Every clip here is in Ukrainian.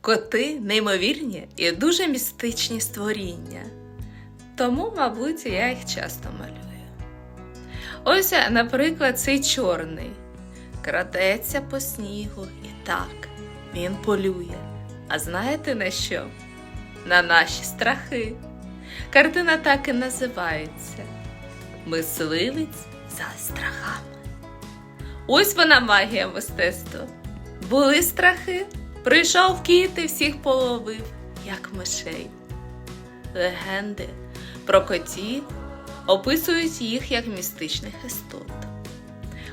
Коти неймовірні і дуже містичні створіння. Тому, мабуть, я їх часто малюю. Ось, наприклад, цей чорний крадеться по снігу і так, він полює. А знаєте на що? На наші страхи. Картина так і називається Мисливець за страхами. Ось вона магія мистецтва. Були страхи, прийшов кіт і всіх половив, як мишей. Легенди про котів описують їх як містичних істот,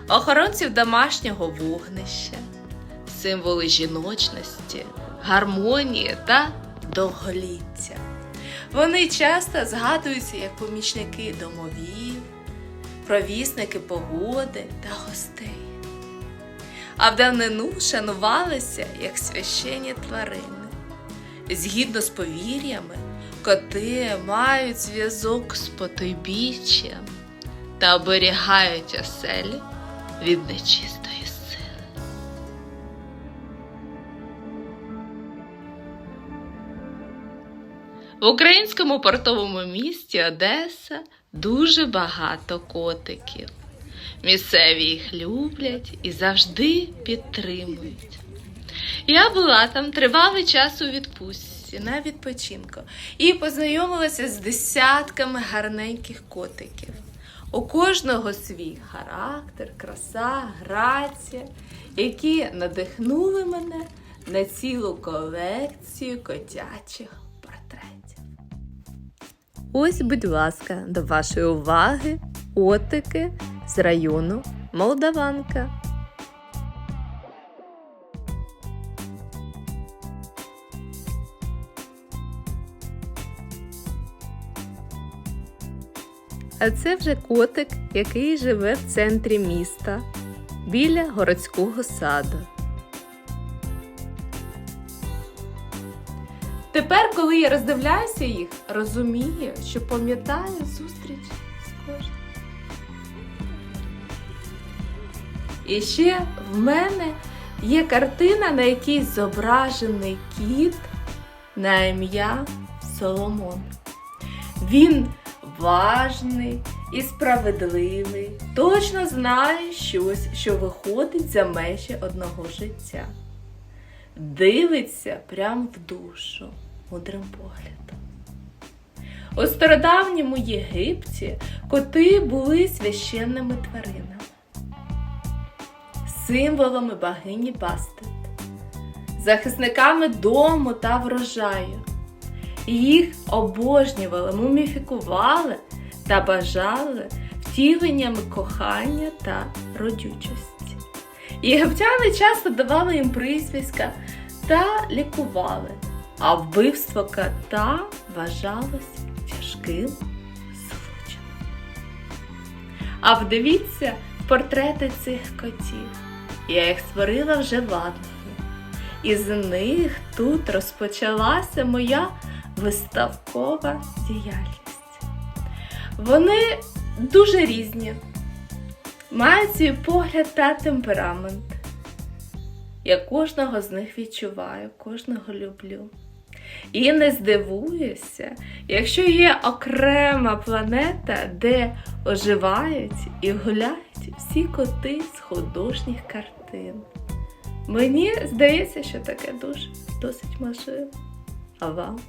охоронців домашнього вогнища, символи жіночності, гармонії та довголіття. Вони часто згадуються як помічники домовів, провісники погоди та гостей. А в давнину шанувалися як священні тварини. Згідно з повір'ями, коти мають зв'язок з потойбіччям та оберігають оселі від нечистої сили. В українському портовому місті Одеса дуже багато котиків. Місцеві їх люблять і завжди підтримують. Я була там тривалий час у відпустці на відпочинку і познайомилася з десятками гарненьких котиків. У кожного свій характер, краса, грація, які надихнули мене на цілу колекцію котячих портретів. Ось, будь ласка, до вашої уваги котики з району Молдаванка. А це вже котик, який живе в центрі міста біля городського саду. Тепер, коли я роздивляюся їх, розумію, що пам'ятаю зустріч з кожним. І ще в мене є картина, на якій зображений кіт на ім'я Соломон. Він важний і справедливий, точно знає щось, що виходить за межі одного життя. Дивиться прямо в душу мудрим поглядом. У стародавньому Єгипті коти були священними тваринами символами богині Бастет, захисниками дому та врожаю. Їх обожнювали, муміфікували та бажали втіленнями кохання та родючості. Єгиптяни часто давали їм прізвиська та лікували, а вбивство кота вважалось тяжким злочином. А вдивіться портрети цих котів. Я їх створила вже ватманом. Із них тут розпочалася моя виставкова діяльність. Вони дуже різні, мають свій погляд та темперамент. Я кожного з них відчуваю, кожного люблю. І не здивуюся, якщо є окрема планета, де оживають і гуляють всі коти з художніх картин. Мені здається, що таке дуже досить можливо. А вам?